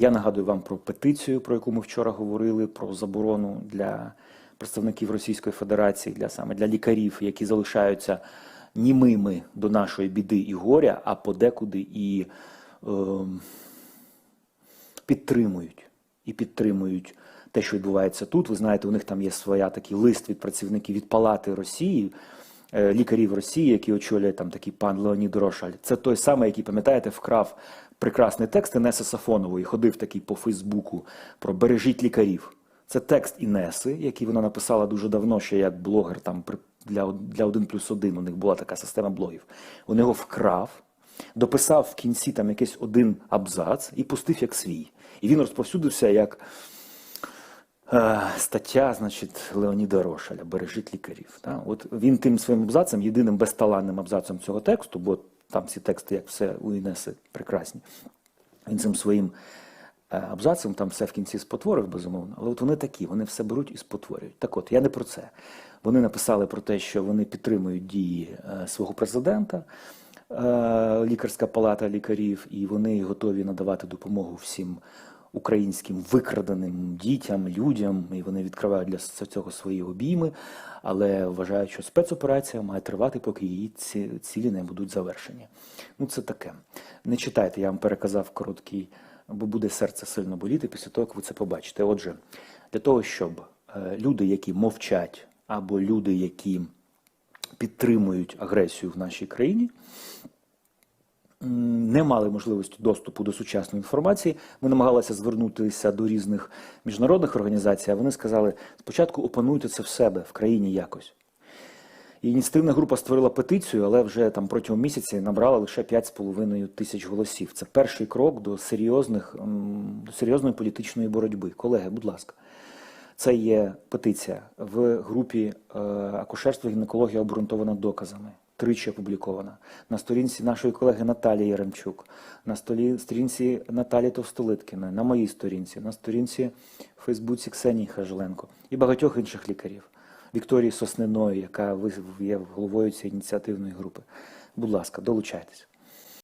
Я нагадую вам про петицію, про яку ми вчора говорили, про заборону для представників Російської Федерації, для саме для лікарів, які залишаються німими до нашої біди і горя, а подекуди і ем, підтримують і підтримують те, що відбувається тут. Ви знаєте, у них там є своя такий лист від працівників від Палати Росії, е, лікарів Росії, які очолює там такий пан Леонід Рошаль. Це той самий, який, пам'ятаєте, вкрав прекрасний текст Інеси Сафонової, ходив такий по Фейсбуку про бережіть лікарів. Це текст Інеси, який вона написала дуже давно, ще як блогер там для, для 1 плюс 1, у них була така система блогів. Він його вкрав, дописав в кінці там якийсь один абзац і пустив як свій. І він розповсюдився як стаття, значить, Леоніда Рошаля Бережіть лікарів. Та? От він тим своїм абзацем, єдиним безталанним абзацом цього тексту, бо там ці тексти, як все у Інеси, прекрасні. Він цим своїм е, абзацем там все в кінці спотворив, безумовно, але от вони такі, вони все беруть і спотворюють. Так от, я не про це. Вони написали про те, що вони підтримують дії е, свого президента, е, лікарська палата лікарів, і вони готові надавати допомогу всім українським викраденим дітям, людям, і вони відкривають для цього свої обійми, але вважають, що спецоперація має тривати, поки її ці цілі не будуть завершені. Ну це таке. Не читайте, я вам переказав короткий, бо буде серце сильно боліти після того, як ви це побачите. Отже, для того, щоб е, люди, які мовчать, або люди, які підтримують агресію в нашій країні, не мали можливості доступу до сучасної інформації. Ми намагалися звернутися до різних міжнародних організацій, а вони сказали: спочатку опануйте це в себе в країні якось. І ініціативна група створила петицію, але вже там протягом місяці набрала лише 5,5 тисяч голосів. Це перший крок до серйозних до серйозної політичної боротьби. Колеги, будь ласка, це є петиція в групі е, акушерство гінекологія обґрунтована доказами. Тричі опублікована на сторінці нашої колеги Наталії Яремчук, на сторінці Наталі Товстолиткіної, на моїй сторінці, на сторінці в Фейсбуці Ксенії Хажеленко і багатьох інших лікарів. Вікторії Сосниної, яка є головою цієї ініціативної групи. Будь ласка, долучайтесь.